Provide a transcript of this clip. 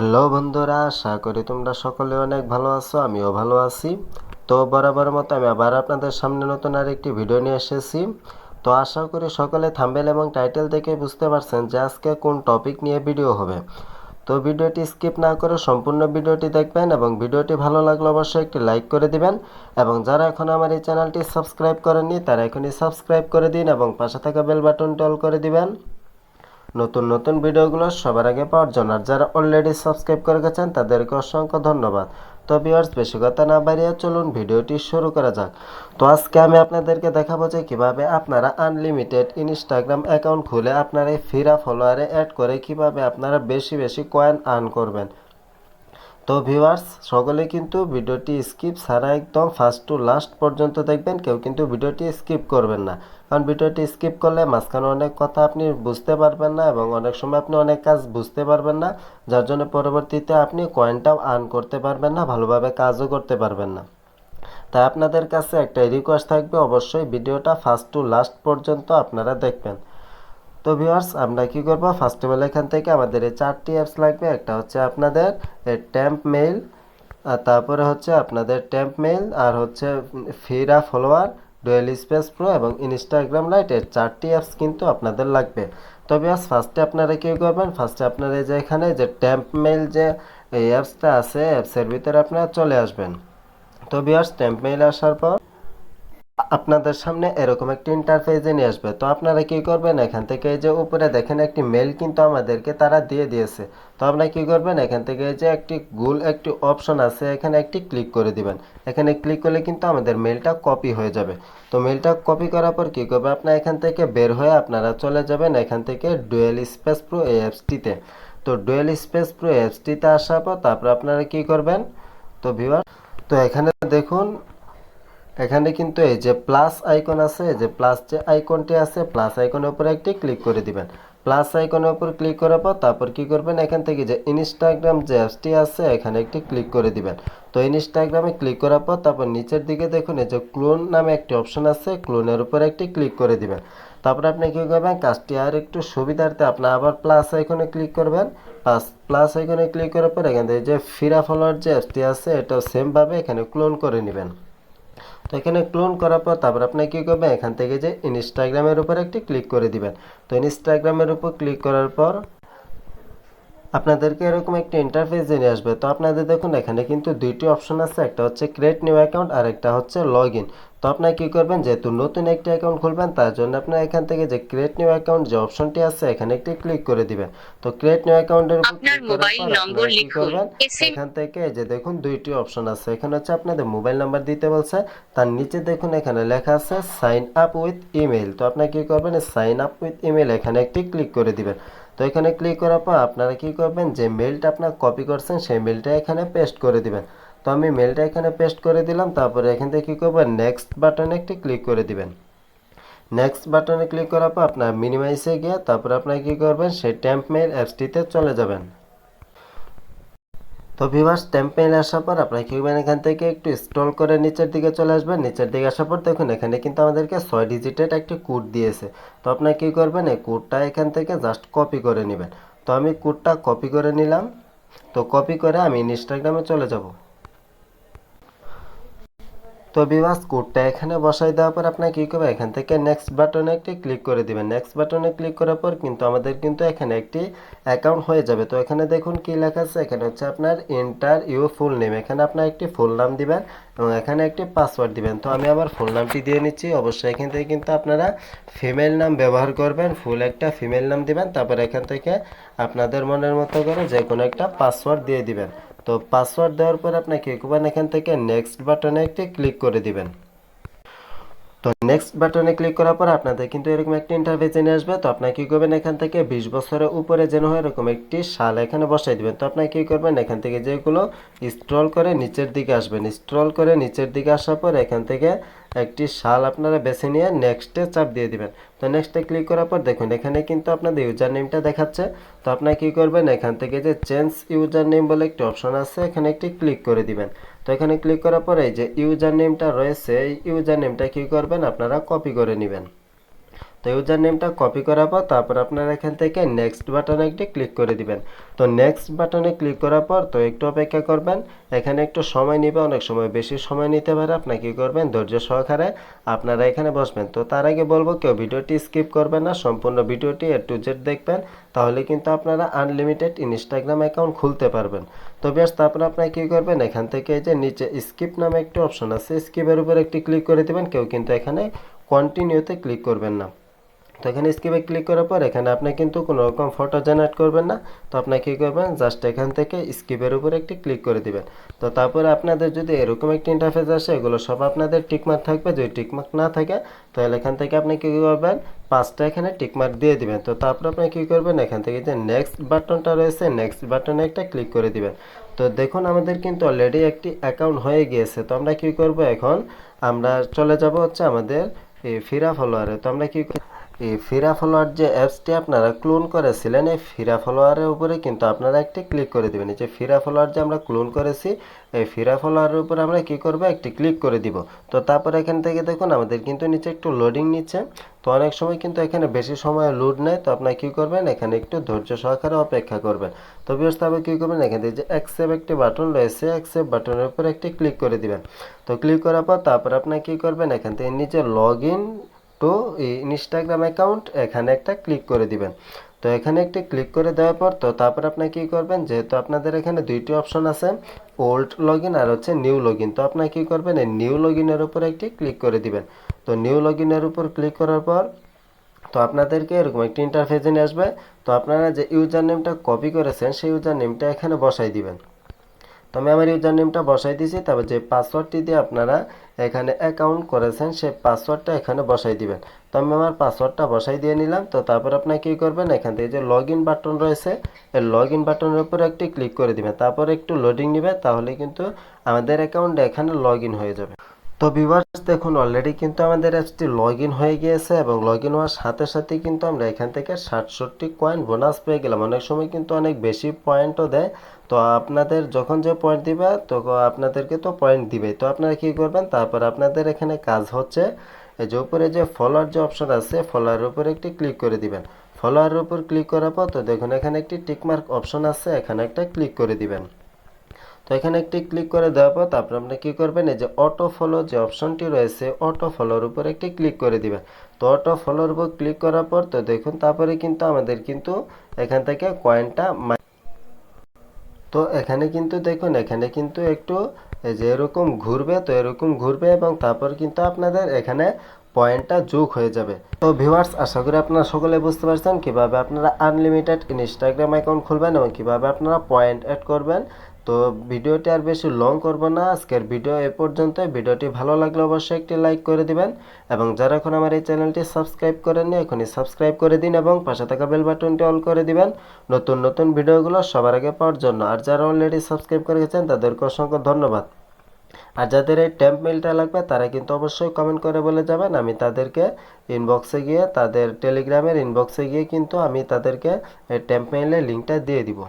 Hello বন্ধুরা, আশা করি তোমরা সকলে অনেক ভালো আছো, আমিও ভালো আছি। তো বরাবর মতো আমি আবার আপনাদের সামনে নতুন আর একটি ভিডিও নিয়ে এসেছি। তো আশা করি সকলে থাম্বেল এবং টাইটেল দেখে বুঝতে পারছেন যে আজকে কোন টপিক নিয়ে ভিডিও হবে। তো ভিডিওটি স্কিপ না করে সম্পূর্ণ ভিডিওটি দেখবেন এবং ভিডিওটি ভালো লাগলে অবশ্যই একটি লাইক করে দিবেন এবং যারা এখন আমার এই চ্যানেলটি সাবস্ক্রাইব করেননি, তারা এখনই সাবস্ক্রাইব করে দিন এবং পাশে থাকা বেল বাটনটি অল করে দিবেন। নতুন নতুন ভিডিওগুলো সবার আগে পাওয়ার জন্য আর যারা অলরেডি সাবস্ক্রাইব করে গেছেন, তাদেরকে অসংখ্য ধন্যবাদ। তো ভিউয়ার্স বেশি কথা না বাড়িয়ে চলুন ভিডিওটি শুরু করা যাক। তো আজকে আমি আপনাদেরকে দেখাবো যে কীভাবে আপনারা আনলিমিটেড ইনস্টাগ্রাম অ্যাকাউন্ট খুলে আপনারা এই ফিরা ফলোয়ারে অ্যাড করে কীভাবে আপনারা বেশি বেশি কয়েন আর্ন করবেন। তো ভিউয়ার্স সকলে কিন্তু ভিডিওটি স্কিপ ছাড়া একদম ফার্স্ট টু লাস্ট পর্যন্ত দেখবেন, কেউ কিন্তু ভিডিওটি স্কিপ করবেন না। কারণ ভিডিওটি স্কিপ করলে মাঝখানে অনেক কথা আপনি বুঝতে পারবেন না এবং অনেক সময় আপনি অনেক কাজ বুঝতে পারবেন না, যার জন্য পরবর্তীতে আপনি কয়েনটাও আর্ন করতে পারবেন না, ভালোভাবে কাজও করতে পারবেন না। তাই আপনাদের কাছে একটা রিকোয়েস্ট থাকবে, অবশ্যই ভিডিওটা ফার্স্ট টু লাস্ট পর্যন্ত আপনারা দেখবেন। তো ভিউয়ার্স আমরা কি করব? ফার্স্ট অফ অল এখান থেকে আমাদের এই চারটি অ্যাপস লাগবে। একটা হচ্ছে আপনাদের ট্যাম্প মেইল আর তারপরে হচ্ছে আপনাদের ট্যাম্প মেইল আর হচ্ছে ফিরা ফলোয়ার ডুয়েল স্পেস প্রো এবং ইনস্টাগ্রাম লাইটের চারটি অ্যাপস কিন্তু আপনাদের লাগবে। তো ভিউয়ার্স ফার্স্টে আপনারা কী করবেন? ফার্স্টে আপনারা যে এখানে, যে ট্যাম্প মেইল যে, এই অ্যাপসটা আছে অ্যাপসের ভিতরে আপনারা চলে আসবেন। তো ভিউয়ার্স ট্যাম্প মেইল আসার পর আপনাদের সামনে এরকম একটি ইন্টারফেসে নিয়ে আসবে। তো আপনারা কি করবেন? এখান থেকে যে উপরে দেখেন একটি মেল কিন্তু আমাদেরকে তারা দিয়ে দিয়েছে। তো আপনারা কি করবেন? এখান থেকে যে একটি গুল একটি অপশন আছে, এখানে একটি ক্লিক করে দিবেন। এখানে ক্লিক করলে কিন্তু আমাদের মেলটা কপি হয়ে যাবে। তো মেলটা কপি করার পর কি করবে? আপনারা এখান থেকে বের হয়ে আপনারা চলে যাবেন এখান থেকে ডুয়েল স্পেস প্রো এই অ্যাপসটিতে তো ডুয়েল স্পেস প্রো অ্যাপসটিতে আসার পর তারপর আপনারা কি করবেন? তো ভিউয়ার তো এখানে দেখুন এখানে কিন্তু এই যে প্লাস আইকন আছে যে প্লাস যে আইকনটি আছে প্লাস আইকনের উপরে একটি ক্লিক করে দিবেন। প্লাস আইকনের উপর ক্লিক করার পর তারপর কি করবেন? এখান থেকে যে ইনস্টাগ্রাম যে অ্যাপসটি আছে, এখানে একটি ক্লিক করে দিবেন। তো ইনস্টাগ্রামে ক্লিক করার পর তারপর নিচের দিকে দেখুন, এই যে ক্লোন নামে একটি অপশন আছে ক্লোনের উপর একটি ক্লিক করে দিবেন। তারপর আপনি কী করবেন? কাজটি আর একটু সুবিধার্থে আপনি আবার প্লাস আইকনে ক্লিক করবেন। প্লাস প্লাস আইকনে ক্লিক করার পর এখান থেকে যে ফিরা ফলোয়ার যে অ্যাপসটি আছে, এটাও সেমভাবে এখানে ক্লোন করে নেবেন। তো এখানে ক্লোন করার পর তারপর আপনি কী করবেন? এখান থেকে যে ইনস্টাগ্রামের উপর একটি ক্লিক করে দিবেন। তো ইনস্টাগ্রামের উপর ক্লিক করার পর আপনাদেরকে এরকম একটা ইন্টারফেস নিয়ে আসবে। তো আপনাদের দেখুন, এখানে কিন্তু দুইটি অপশন আছে। একটা হচ্ছে ক্রিয়েট নিউ অ্যাকাউন্ট আর একটা হচ্ছে লগ ইন তো আপনার কী করবেন? যেহেতু নতুন একটি অ্যাকাউন্ট খুলবেন তার জন্য আপনার এখান থেকে যে ক্রিয়েট নিউ অ্যাকাউন্ট যে অপশনটি আছে এখানে একটি ক্লিক করে দিবেন। তো ক্রিয়েট নিউ অ্যাকাউন্টের উপর আপনার ক্লিক করার মোবাইল পর আপনারা কী লিখুন। করবেন? এখান থেকে যে দেখুন দুইটি অপশন আছে। এখানে হচ্ছে আপনাদের মোবাইল নাম্বার দিতে বলছে। তার নিচে দেখুন এখানে লেখা আছে সাইন আপ উইথ ইমেল তো আপনার কি করবেন? সাইন আপ উইথ ইমেল এখানে একটি ক্লিক করে দিবেন। তো এখানে ক্লিক করার পর আপনারা কি করবেন? যে মেলটা আপনার কপি করছেন সেই মেলটা এখানে পেস্ট করে দিবেন। তো আমি মেলটা এখানে পেস্ট করে দিলাম, তারপরে এখান থেকে কী করবেন? নেক্সট বাটনে একটি ক্লিক করে দিবেন। নেক্সট বাটনে ক্লিক করার পর আপনার মিনিমাইসে গিয়ে তারপরে আপনার কী করবেন? সেই ট্যাম্প মেল অ্যাপসটিতে চলে যাবেন। তো ভিভার্স টেম্পেল আসার পর আপনার কি করবেন? এখান থেকে একটু স্ক্রল করে নিচের দিকে চলে আসবেন। নিচের দিকে আসার পর দেখুন, এখানে কিন্তু আমাদেরকে ছয় ডিজিটের একটি কোড দিয়েছে। তো আপনার কি করবেন? এই কোডটা এখান থেকে জাস্ট কপি করে নেবেন। তো আমি কোডটা কপি করে নিলাম। তো কপি করে আমি ইনস্টাগ্রামে চলে যাব। তো বিভাস কোডটা এখানে বসাই দেওয়ার পর আপনার কী করবে? এখান থেকে নেক্সট বাটনে একটি ক্লিক করে দিবেন। নেক্সট বাটনে ক্লিক করার পর কিন্তু আমাদের কিন্তু এখানে একটি অ্যাকাউন্ট হয়ে যাবে। তো এখানে দেখুন কি লেখা আছে। এখানে হচ্ছে আপনার এন্টার ইউ ফুল নেম এখানে আপনার একটি ফুল নাম দিবেন এবং এখানে একটি পাসওয়ার্ড দিবেন। তো আমি আমার ফুল নামটি দিয়ে নিচ্ছি। অবশ্যই এখান থেকে কিন্তু আপনারা ফিমেল নাম ব্যবহার করবেন। ফুল একটা ফিমেল নাম দিবেন। তারপর এখান থেকে আপনাদের মনের মতো করে যে কোনো একটা পাসওয়ার্ড দিয়ে দিবেন। তো পাসওয়ার্ড দেওয়ার পর আপনাকে একবার এখান থেকে নেক্সট বাটনে একটি ক্লিক করে দিবেন। তো নেক্সট বাটনে ক্লিক করার পর আপনাদের কিন্তু এরকম একটি ইন্টারভিউ জেনে আসবে। তো আপনার কী করবেন? এখান থেকে বিশ বছরের উপরে যেন হয় এরকম একটি সাল এখানে বসাই দিবেন। তো আপনার কী করবেন? এখান থেকে যেগুলো স্ট্রল করে নিচের দিকে আসবেন। স্ট্রল করে নিচের দিকে আসার পর এখান থেকে একটি শাল আপনারা বেছে নিয়ে নেক্সটে চাপ দিয়ে দিবেন। তো নেক্সটে ক্লিক করার পর দেখুন, এখানে কিন্তু আপনাদের ইউজার নেমটা দেখাচ্ছে। তো আপনার কী করবেন, এখান থেকে যে চেঞ্জ ইউজার নেম বলে একটি অপশন আছে, এখানে একটি ক্লিক করে দিবেন। তো এখানে ক্লিক করার পরে যে ইউজার নেমটা রয়েছে, এই ইউজার নেমটা কী করবেন, আপনারা কপি করে নেবেন। তো ইউজার নেমটা কপি করার পর তারপর আপনারা এখান থেকে নেক্সট বাটনে একটি ক্লিক করে দিবেন। তো নেক্সট বাটনে ক্লিক করার পর তো একটু অপেক্ষা করবেন। এখানে একটু সময় নেবে, অনেক সময় বেশি সময় নিতে পারে। আপনি কী করবেন? ধৈর্য সহকারে আপনারা এখানে বসবেন। তো তার আগে বলব, কেউ ভিডিওটি স্কিপ করবেন না, সম্পূর্ণ ভিডিওটি এ টু জেড দেখবেন, তাহলে কিন্তু আপনারা আনলিমিটেড ইনস্টাগ্রাম অ্যাকাউন্ট খুলতে পারবেন। তো বেশ তারপর আপনারা কী করবেন? এখান থেকে যে নিচে স্কিপ নামে একটি অপশন আছে স্কিপের উপর একটি ক্লিক করে দেবেন। কেউ কিন্তু এখানে কন্টিনিউতে ক্লিক করবেন না। তো এখানে স্কিপে ক্লিক করার পর এখানে আপনি কিন্তু কোনো রকম ফটো জেনারেট করবেন না। তো আপনি কী করবেন? জাস্ট এখান থেকে স্কিপের উপর একটি ক্লিক করে দিবেন। তো তারপরে আপনাদের যদি এরকম একটি ইন্টারফেস আসে, এগুলো সব আপনাদের টিকমার্ক থাকবে। যদি টিকমার্ক না থাকে, তাহলে এখান থেকে আপনি কী করবেন? পাঁচটা এখানে টিকমার্ক দিয়ে দিবেন। তো তারপর আপনি কী করবেন? এখান থেকে যে নেক্সট বাটনটা রয়েছে নেক্সট বাটনে একটা ক্লিক করে দিবেন। তো দেখুন, আমাদের কিন্তু অলরেডি একটি অ্যাকাউন্ট হয়ে গিয়েছে। তো আমরা কী করব এখন? আমরা চলে যাব হচ্ছে আমাদের ফিরা ফলোয়ারে তো আমরা কী এই ফিরা ফলোয়ার যে অ্যাপসটি আপনারা ক্লোন করেছিলেন, এই ফিরা ফলোয়ারের উপরে কিন্তু আপনারা একটি ক্লিক করে দেবেন। যে ফিরা ফলোয়ার যে আমরা ক্লোন করেছি, এই ফিরা ফলোয়ারের উপরে আমরা কি করব? একটি ক্লিক করে দিব। তো তারপর এখান থেকে দেখুন, আমাদের কিন্তু নিচে একটু লোডিং নিচ্ছে। তো অনেক সময় কিন্তু এখানে বেশি সময় লোড নেয় তো আপনার কী করবেন? এখানে একটু ধৈর্য সহকারে অপেক্ষা করবেন। তো বেশ তবে কী করবেন? এখান থেকে যে অ্যাকসেপ্ট একটি বাটন রয়েছে অ্যাকসেপ্ট বাটনের উপরে একটি ক্লিক করে দিবেন। তো ক্লিক করার পর তারপর আপনার কী করবেন? এখান থেকে নিচে log in to Instagram account এখানে একটা ক্লিক করে দিবেন। তো এখানে একটি ক্লিক করে দেওয়ার পর তো তারপর আপনি কী করবেন, যেহেতু আপনাদের এখানে দুইটি অপশন আছে ওল্ড লগ আর হচ্ছে নিউ লগ তো আপনি কী করবেন, এই নিউ লগ ইনের উপর একটি ক্লিক করে দিবেন। তো নিউ লগ ইনের উপর ক্লিক করার পর তো আপনাদেরকে এরকম একটি ইন্টারফেস নিয়ে আসবে। তো আপনারা যে ইউজার নেমটা কপি করেছেন, সেই ইউজার নেমটা এখানে বসাই দিবেন। তো আমি আমার ইউজার নেমটা বসাই দিয়েছি তারপর যে পাসওয়ার্ডটি দিয়ে আপনারা এখানে অ্যাকাউন্ট করেছেন, সেই পাসওয়ার্ডটা এখানে বসাই দিবেন। তো আমি আমার পাসওয়ার্ডটা বসাই দিয়ে নিলাম, তো তারপর আপনার কী করবেন, এখান থেকে যে লগ ইন বাটন রয়েছে, এই লগ ইন বাটনের উপর একটি ক্লিক করে দিবেন। তারপর একটু লোডিং নেবে, তাহলে কিন্তু আমাদের অ্যাকাউন্ট এখানে লগ ইন হয়ে যাবে। তো ভিউয়ার্স দেখুন অলরেডি কিন্তু আমাদের অ্যাপসটি লগ ইন হয়ে গিয়েছে এবং লগ ইন হওয়ার সাথে সাথে কিন্তু আমরা এখান থেকে ষাটষট্টি কয়েন বোনাস পেয়ে গেলাম। অনেক সময় কিন্তু অনেক বেশি পয়েন্টও দেয়। তো আপনাদের যখন যে পয়েন্ট দিবে, তো আপনাদেরকে তো পয়েন্ট দিবে তো আপনারা কী করবেন? তারপর আপনাদের এখানে কাজ হচ্ছে যে উপরে যে ফলোয়ার যে অপশন আছে ফলোয়ারের উপরে একটি ক্লিক করে দিবেন। ফলোয়ারের উপর ক্লিক করার পর, তো দেখুন, এখানে একটি টিকমার্ক অপশন আছে, এখানে একটা ক্লিক করে দিবেন। তো এখানে একটি ক্লিক করে দেওয়ার পর তারপর আপনি কী করবেন? এই যে অটো ফলো যে অপশনটি রয়েছে অটো ফলোর উপর একটি ক্লিক করে দিবেন। তো অটো ফলোর উপর ক্লিক করার পর তো দেখুন, তারপরে কিন্তু আমাদের কিন্তু এখান থেকে কয়েনটা তো এখানে কিন্তু দেখুন, এখানে কিন্তু একটু এই যে এরকম ঘুরবে, তো এরকম ঘুরবে এবং তারপর কিন্তু আপনাদের এখানে পয়েন্টটা যোগ হয়ে যাবে। তো ভিউয়ার্স আশা করি আপনারা সকলে বুঝতে পারছেন কীভাবে আপনারা আনলিমিটেড ইনস্টাগ্রাম অ্যাকাউন্ট খুলবেন এবং কীভাবে আপনারা পয়েন্ট অ্যাড করবেন। তো ভিডিওটি আর বেশি লং করব না। আজকের ভিডিও এ পর্যন্ত ভিডিওটি ভালো লাগলে অবশ্যই একটি লাইক করে দিবেন এবং যারা এখন আমার এই চ্যানেলটি সাবস্ক্রাইব করেননি, এখনই সাবস্ক্রাইব করে দিন এবং পাশে থাকা বেল বাটনটি অল করে দিবেন। নতুন নতুন ভিডিওগুলো সবার আগে পাওয়ার জন্য। আর যারা অলরেডি সাবস্ক্রাইব করে গেছেন, তাদেরকে অসংখ্য ধন্যবাদ। আর যাদের এই ট্যাম্প মেলটা লাগবে, তারা কিন্তু অবশ্যই কমেন্ট করে বলে যাবেন। আমি তাদেরকে ইনবক্সে গিয়ে, তাদের টেলিগ্রামের ইনবক্সে গিয়ে কিন্তু আমি তাদেরকে এই ট্যাম্প মেইলের লিঙ্কটা দিয়ে দিব।